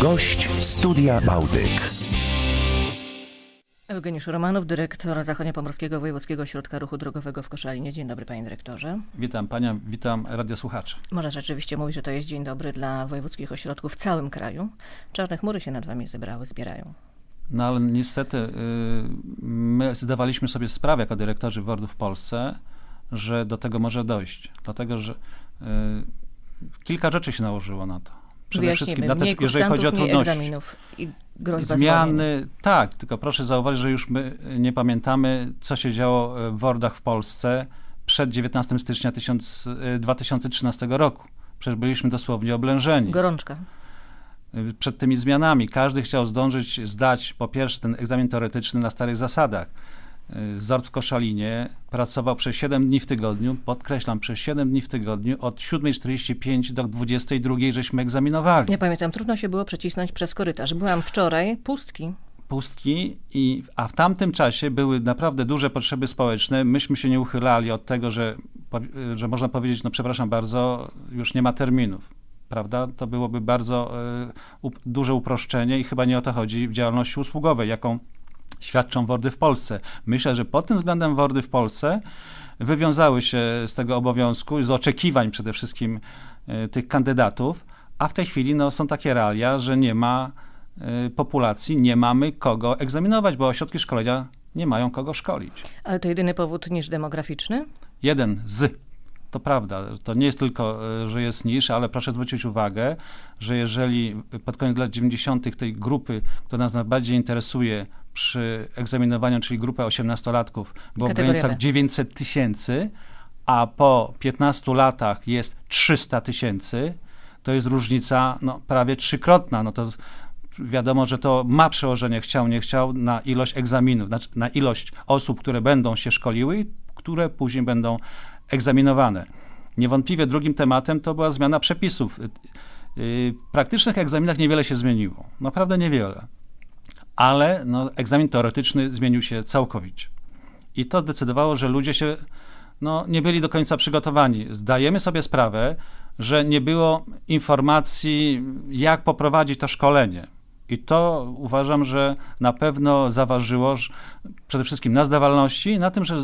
Gość Studia Bałtyk. Eugeniusz Romanów, dyrektor Zachodniopomorskiego Wojewódzkiego Ośrodka Ruchu Drogowego w Koszalinie. Dzień dobry, panie dyrektorze. Witam panią, witam radiosłuchaczy. Może rzeczywiście mówić, że to jest dzień dobry dla wojewódzkich ośrodków w całym kraju. Czarne chmury się nad wami zebrały, zbierają. No ale niestety y, my zdawaliśmy sobie sprawę jako dyrektorzy WORD w Polsce, że do tego może dojść. Dlatego, że y, kilka rzeczy się nałożyło na to. Przede Wyjaśnimy, wszystkim, na te, jeżeli chodzi o trudności. Zmiany, tak, tylko proszę zauważyć, że już my nie pamiętamy, co się działo w WORDach w Polsce przed 19 stycznia 1000, y, 2013 roku. Przecież byliśmy dosłownie oblężeni. Gorączka. y, przed tymi zmianami. Każdy chciał zdążyć zdać po pierwsze ten egzamin teoretyczny na starych zasadach. Zord w Koszalinie pracował przez 7 dni w tygodniu, podkreślam, przez 7 dni w tygodniu, od 7.45 do 22.00 żeśmy egzaminowali. Ja pamiętam, trudno się było przecisnąć przez korytarz. Byłam wczoraj, pustki. Pustki, i, a w tamtym czasie były naprawdę duże potrzeby społeczne. Myśmy się nie uchylali od tego, że, że można powiedzieć, no przepraszam bardzo, już nie ma terminów. Prawda? To byłoby bardzo y, duże uproszczenie i chyba nie o to chodzi w działalności usługowej, jaką świadczą WORDy w Polsce. Myślę, że pod tym względem WORDy w Polsce wywiązały się z tego obowiązku z oczekiwań przede wszystkim y, tych kandydatów, a w tej chwili no, są takie realia, że nie ma y, populacji, nie mamy kogo egzaminować, bo ośrodki szkolenia nie mają kogo szkolić. Ale to jedyny powód niż demograficzny? Jeden z. To prawda, to nie jest tylko, y, że jest niż, ale proszę zwrócić uwagę, że jeżeli pod koniec lat 90. tej grupy, która nas najbardziej interesuje przy egzaminowaniu, czyli grupę 18-latków, było w granicach B. 900 tysięcy, a po 15 latach jest 300 tysięcy, to jest różnica no, prawie trzykrotna. No to wiadomo, że to ma przełożenie, chciał, nie chciał, na ilość egzaminów, znaczy na ilość osób, które będą się szkoliły i które później będą egzaminowane. Niewątpliwie drugim tematem to była zmiana przepisów. Y, y, W praktycznych egzaminach niewiele się zmieniło. Naprawdę niewiele. Ale no, egzamin teoretyczny zmienił się całkowicie. I to zdecydowało, że ludzie się no, nie byli do końca przygotowani. Zdajemy sobie sprawę, że nie było informacji, jak poprowadzić to szkolenie. I to uważam, że na pewno zaważyło przede wszystkim na zdawalności, na tym, że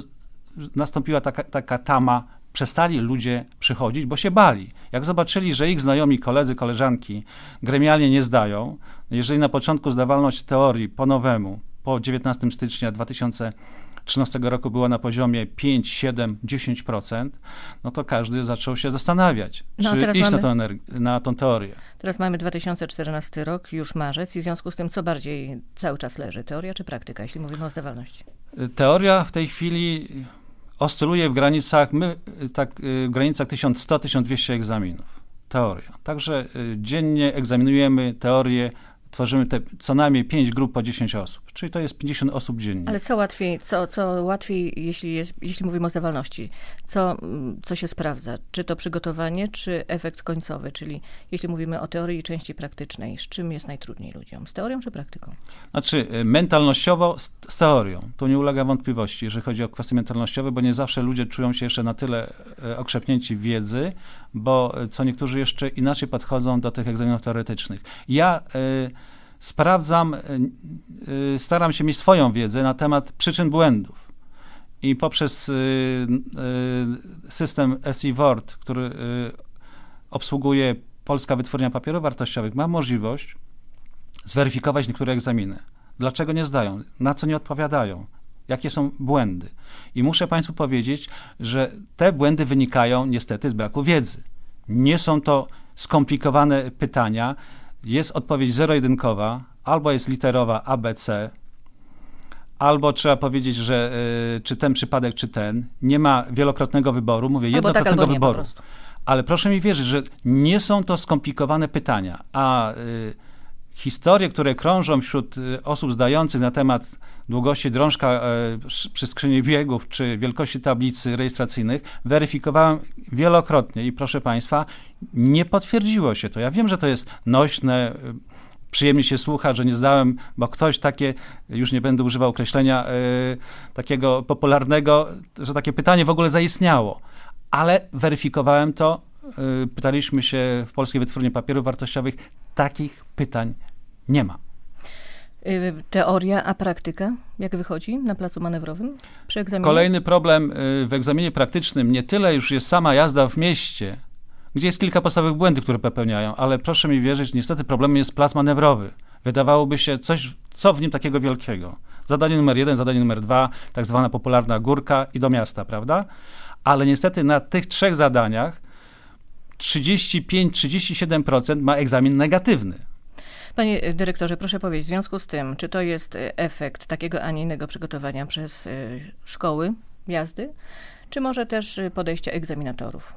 nastąpiła taka, taka tama, przestali ludzie przychodzić, bo się bali. Jak zobaczyli, że ich znajomi, koledzy, koleżanki gremialnie nie zdają, jeżeli na początku zdawalność teorii po nowemu, po 19 stycznia 2013 roku była na poziomie 5, 7, 10%, no to każdy zaczął się zastanawiać, No, czy iść mamy- na, tą na tą teorię. Teraz mamy 2014 rok, już marzec i w związku z tym co bardziej cały czas leży? Teoria czy praktyka, jeśli mówimy o zdawalności? Teoria w tej chwili oscyluje w granicach, my, y, tak, y, w granicach 1100-1200 egzaminów. Teoria. Także y, dziennie egzaminujemy teorię, tworzymy te, co najmniej 5 grup po 10 osób, czyli to jest 50 osób dziennie. Ale co łatwiej, co, co łatwiej jeśli, jest, jeśli mówimy o zdawalności? Co, co się sprawdza? Czy to przygotowanie, czy efekt końcowy? Czyli jeśli mówimy o teorii i części praktycznej, z czym jest najtrudniej ludziom? Z teorią czy praktyką? Znaczy, y, mentalnościowo z, z teorią. Tu nie ulega wątpliwości, jeżeli chodzi o kwestie mentalnościowe, bo nie zawsze ludzie czują się jeszcze na tyle e, okrzepnięci wiedzy, bo e, co niektórzy jeszcze inaczej podchodzą do tych egzaminów teoretycznych. Ja y, sprawdzam, y, y, staram się mieć swoją wiedzę na temat przyczyn błędów. I poprzez y, system SI-WORD, który y, obsługuje Polska Wytwórnia Papierów Wartościowych, mam możliwość zweryfikować niektóre egzaminy. Dlaczego nie zdają? Na co nie odpowiadają? Jakie są błędy? I muszę Państwu powiedzieć, że te błędy wynikają niestety z braku wiedzy. Nie są to skomplikowane pytania. Jest odpowiedź zero-jedynkowa, albo jest literowa ABC, albo trzeba powiedzieć, że y, czy ten przypadek, czy ten. Nie ma wielokrotnego wyboru, mówię Albo tak, jednokrotnego po wyboru. Ale proszę mi wierzyć, że nie są to skomplikowane pytania, a y, historie, które krążą wśród y, osób zdających na temat długości drążka sz- przy skrzyni biegów czy wielkości tablicy rejestracyjnych, weryfikowałem wielokrotnie i proszę Państwa, nie potwierdziło się to. Ja wiem, że to jest nośne, y, przyjemnie się słucha, że nie zdałem, bo ktoś takie, już nie będę używał określenia y, takiego popularnego, że takie pytanie w ogóle zaistniało. Ale weryfikowałem to, y, pytaliśmy się w Polskiej Wytwórni Papierów Wartościowych, takich pytań Nie ma. Y, Teoria, a praktyka? Jak wychodzi na placu manewrowym przy egzaminie? Kolejny problem y, w egzaminie praktycznym nie tyle już jest sama jazda w mieście, gdzie jest kilka podstawowych błędów, które popełniają, ale proszę mi wierzyć, niestety problemem jest plac manewrowy. Wydawałoby się coś, co w nim takiego wielkiego. Zadanie numer jeden, zadanie numer dwa, tak zwana popularna górka i do miasta, prawda? Ale niestety na tych trzech zadaniach 35-37% ma egzamin negatywny. Panie y, dyrektorze, proszę powiedzieć, w związku z tym, czy to jest y, efekt takiego, a nie innego przygotowania przez y, szkoły jazdy, czy może też y, podejście egzaminatorów?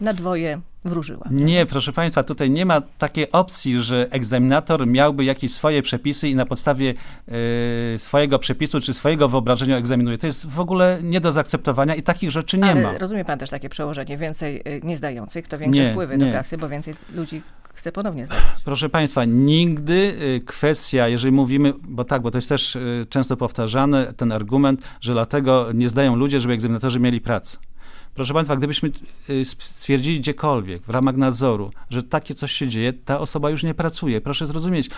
Na dwoje wróżyła. Nie, proszę Państwa, tutaj nie ma takiej opcji, że egzaminator miałby jakieś swoje przepisy i na podstawie e, swojego przepisu czy swojego wyobrażenia egzaminuje. To jest w ogóle nie do zaakceptowania i takich rzeczy nie Ale ma. rozumie pan też takie przełożenie, więcej y, niezdających, to większe Nie, wpływy nie. do kasy, bo więcej ludzi chce ponownie zdawać. Proszę Państwa, nigdy y, kwestia, jeżeli mówimy, bo tak, bo to jest też y, często powtarzany ten argument, że dlatego nie zdają ludzie, żeby egzaminatorzy mieli pracę. Proszę Państwa, gdybyśmy y, stwierdzili gdziekolwiek w ramach nadzoru, że takie coś się dzieje, ta osoba już nie pracuje. Proszę zrozumieć,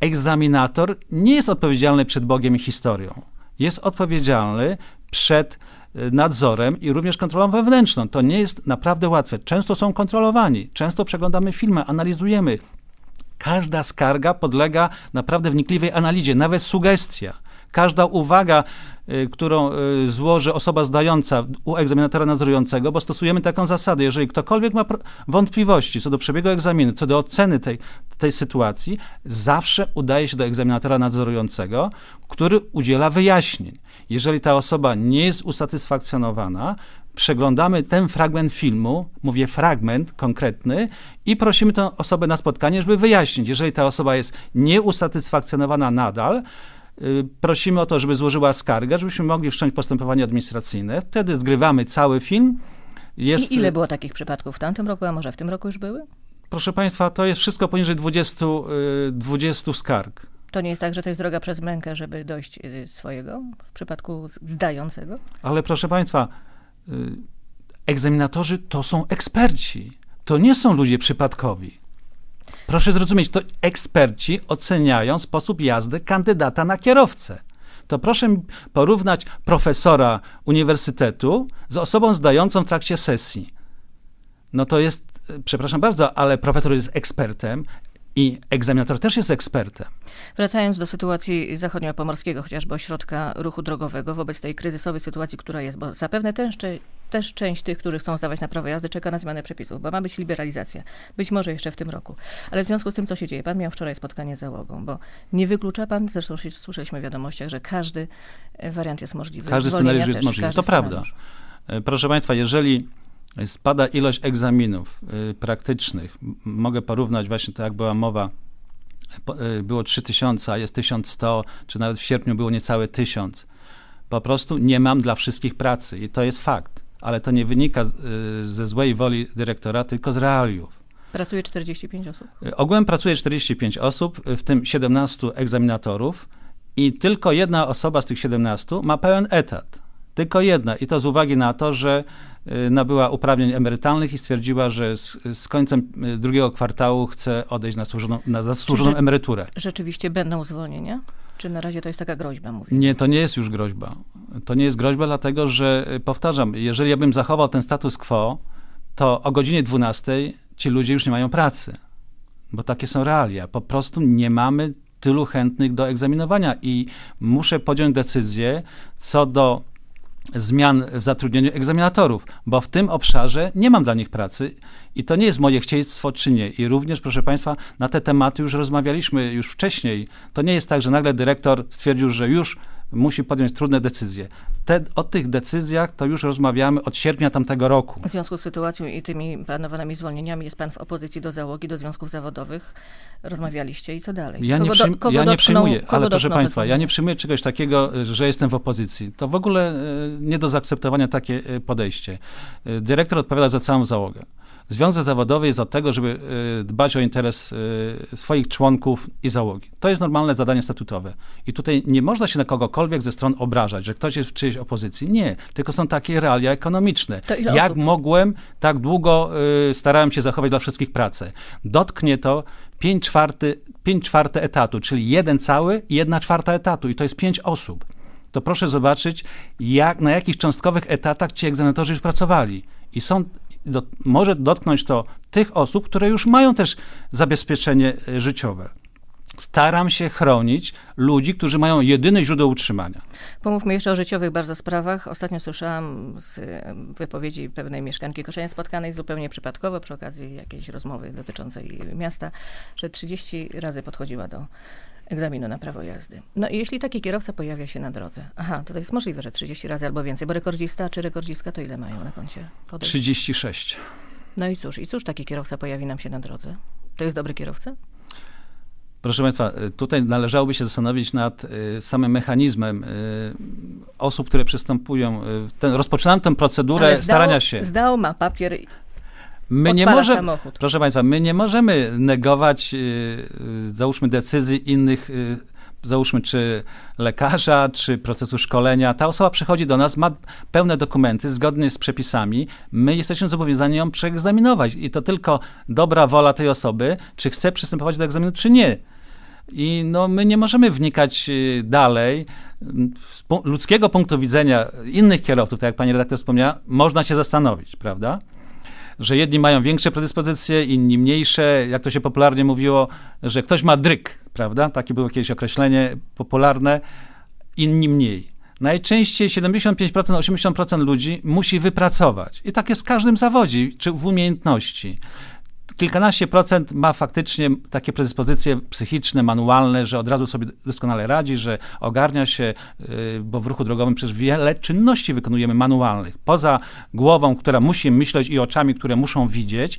egzaminator nie jest odpowiedzialny przed Bogiem i historią. Jest odpowiedzialny przed nadzorem i również kontrolą wewnętrzną. To nie jest naprawdę łatwe. Często są kontrolowani, często przeglądamy filmy, analizujemy. Każda skarga podlega naprawdę wnikliwej analizie, nawet sugestia. Każda uwaga, y, którą y, złoży osoba zdająca u egzaminatora nadzorującego, bo stosujemy taką zasadę, jeżeli ktokolwiek ma wątpliwości co do przebiegu egzaminu, co do oceny tej, tej sytuacji, zawsze udaje się do egzaminatora nadzorującego, który udziela wyjaśnień. Jeżeli ta osoba nie jest usatysfakcjonowana, przeglądamy ten fragment filmu, mówię fragment konkretny, i prosimy tę osobę na spotkanie, żeby wyjaśnić. Jeżeli ta osoba jest nieusatysfakcjonowana nadal, prosimy o to, żeby złożyła skargę, żebyśmy mogli wszcząć postępowanie administracyjne. Wtedy zgrywamy cały film. Jest, I ile było takich przypadków w tamtym roku, a może w tym roku już były? Proszę Państwa, to jest wszystko poniżej 20, y, 20 skarg. To nie jest tak, że to jest droga przez mękę, żeby dojść y, swojego w przypadku zdającego? Ale proszę Państwa, y, egzaminatorzy to są eksperci. To nie są ludzie przypadkowi. Proszę zrozumieć, to eksperci oceniają sposób jazdy kandydata na kierowcę. To proszę porównać profesora uniwersytetu z osobą zdającą w trakcie sesji. No to jest, y, przepraszam bardzo, ale profesor jest ekspertem i egzaminator też jest ekspertem. Wracając do sytuacji zachodniopomorskiego, chociażby ośrodka ruchu drogowego, wobec tej kryzysowej sytuacji, która jest, bo zapewne też, też część tych, którzy chcą zdawać na prawo jazdy, czeka na zmianę przepisów, bo ma być liberalizacja. Być może jeszcze w tym roku. Ale w związku z tym, co się dzieje, pan miał wczoraj spotkanie z załogą, bo nie wyklucza pan, zresztą słyszeliśmy w wiadomościach, że każdy e, wariant jest możliwy. Każdy scenariusz jest możliwy. To prawda. scenariusz. E, Proszę Państwa, jeżeli spada ilość egzaminów y, praktycznych, mogę porównać właśnie tak jak była mowa, y, było 3000, a jest 1100, czy nawet w sierpniu było niecałe 1000. Po prostu nie mam dla wszystkich pracy i to jest fakt. Ale to nie wynika y, ze złej woli dyrektora, tylko z realiów. Pracuje 45 osób. Ogółem pracuje 45 osób, w tym 17 egzaminatorów i tylko jedna osoba z tych 17 ma pełen etat. Tylko jedna i to z uwagi na to, że y, nabyła uprawnień emerytalnych i stwierdziła, że z, z końcem y, drugiego kwartału chce odejść na, służoną, na zasłużoną że- emeryturę. Rzeczywiście będą zwolnienia? Czy na razie to jest taka groźba, mówię? Nie, to nie jest już groźba. To nie jest groźba, dlatego że, y, powtarzam, jeżeli ja bym zachował ten status quo, to o godzinie 12 ci ludzie już nie mają pracy. Bo takie są realia. Po prostu nie mamy tylu chętnych do egzaminowania i muszę podjąć decyzję co do zmian w zatrudnieniu egzaminatorów, bo w tym obszarze nie mam dla nich pracy i to nie jest moje chcieństwo czy nie. I również, proszę Państwa, na te tematy już rozmawialiśmy już wcześniej. To nie jest tak, że nagle dyrektor stwierdził, że już musi podjąć trudne decyzje. Te, o tych decyzjach to już rozmawiamy od sierpnia tamtego roku. W związku z sytuacją i tymi planowanymi zwolnieniami jest pan w opozycji do załogi, do związków zawodowych. Rozmawialiście i co dalej? Ja nie, Kogo przyjm- do- ja nie przyjmuję, ale proszę Państwa, ja nie przyjmuję czegoś takiego, y, że jestem w opozycji. To w ogóle y, nie do zaakceptowania takie y, podejście. Dyrektor odpowiada za całą załogę. Związek zawodowy jest od tego, żeby y, dbać o interes y, swoich członków i załogi. To jest normalne zadanie statutowe. I tutaj nie można się na kogokolwiek ze stron obrażać, że ktoś jest w czyjejś opozycji. Nie, tylko są takie realia ekonomiczne. Jak osób? mogłem, tak długo y, starałem się zachować dla wszystkich pracę. Dotknie to 5 czwarty, 5 czwarte etatu, czyli jeden cały i jedna czwarta etatu i to jest 5 osób. To proszę zobaczyć, jak, na jakich cząstkowych etatach ci egzaminatorzy już pracowali. I są, do, może dotknąć to tych osób, które już mają też zabezpieczenie e, życiowe. Staram się chronić ludzi, którzy mają jedyne źródło utrzymania. Pomówmy jeszcze o życiowych bardzo sprawach. Ostatnio słyszałam z em, wypowiedzi pewnej mieszkanki Koszenia spotkanej zupełnie przypadkowo przy okazji jakiejś rozmowy dotyczącej miasta, że 30 razy podchodziła do egzaminu na prawo jazdy. No i jeśli taki kierowca pojawia się na drodze, aha, to, to jest możliwe, że 30 razy albo więcej, bo rekordzista czy rekordzistka to ile mają na koncie? Podejść? 36. No i cóż, i cóż taki kierowca pojawi nam się na drodze? To jest dobry kierowca? Proszę Państwa, y, tutaj należałoby się zastanowić nad y, samym mechanizmem y, osób, które przystępują. y, Ten, rozpoczynam tę procedurę starania się. Zdał, ma papier, My nie możemy, samochód. proszę Państwa, my nie możemy negować, y, y, załóżmy, decyzji innych, y, załóżmy, czy lekarza, czy procesu szkolenia. Ta osoba przychodzi do nas, ma pełne dokumenty zgodnie z przepisami. My jesteśmy zobowiązani ją przeegzaminować i to tylko dobra wola tej osoby, czy chce przystępować do egzaminu, czy nie. I no, my nie możemy wnikać y, dalej. Z ludzkiego punktu widzenia innych kierowców, tak jak pani redaktor wspomniała, można się zastanowić, prawda? Że jedni mają większe predyspozycje, inni mniejsze. Jak to się popularnie mówiło, że ktoś ma dryk, prawda? Takie było kiedyś określenie popularne, inni mniej. Najczęściej 75%, 80% ludzi musi wypracować. I tak jest w każdym zawodzie, czy w umiejętności kilkanaście procent ma faktycznie takie predyspozycje psychiczne, manualne, że od razu sobie doskonale radzi, że ogarnia się, yy, bo w ruchu drogowym przecież wiele czynności wykonujemy manualnych. Poza głową, która musi myśleć i oczami, które muszą widzieć,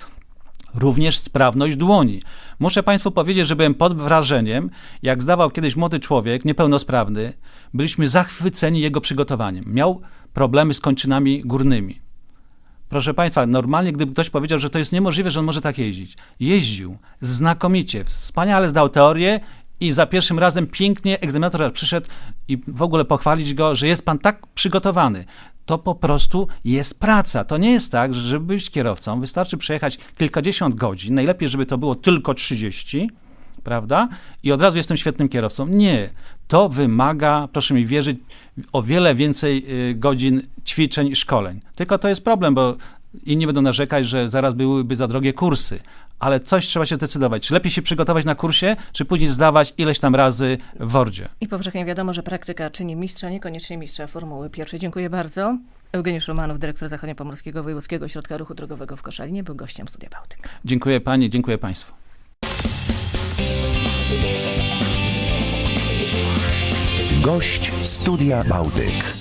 również sprawność dłoni. Muszę Państwu powiedzieć, że byłem pod wrażeniem, jak zdawał kiedyś młody człowiek, niepełnosprawny, byliśmy zachwyceni jego przygotowaniem. Miał problemy z kończynami górnymi. Proszę Państwa, normalnie gdyby ktoś powiedział, że to jest niemożliwe, że on może tak jeździć. Jeździł znakomicie, wspaniale zdał teorię i za pierwszym razem pięknie egzaminator przyszedł i w ogóle pochwalić go, że jest pan tak przygotowany. To po prostu jest praca. To nie jest tak, że żeby być kierowcą, wystarczy przejechać kilkadziesiąt godzin, najlepiej, żeby to było tylko 30, prawda? I od razu jestem świetnym kierowcą. Nie. To wymaga, proszę mi wierzyć, o wiele więcej y, godzin ćwiczeń i szkoleń. Tylko to jest problem, bo inni będą narzekać, że zaraz byłyby za drogie kursy. Ale coś trzeba się zdecydować. Czy lepiej się przygotować na kursie, czy później zdawać ileś tam razy w Wordzie? I powszechnie wiadomo, że praktyka czyni mistrza, niekoniecznie mistrza Formuły pierwszej. Dziękuję bardzo. Eugeniusz Romanów, dyrektor Zachodniopomorskiego Wojewódzkiego Ośrodka Ruchu Drogowego w Koszalinie, był gościem Studia Bałtyk. Dziękuję Pani, dziękuję Państwu. Gość Studia Bałtyk.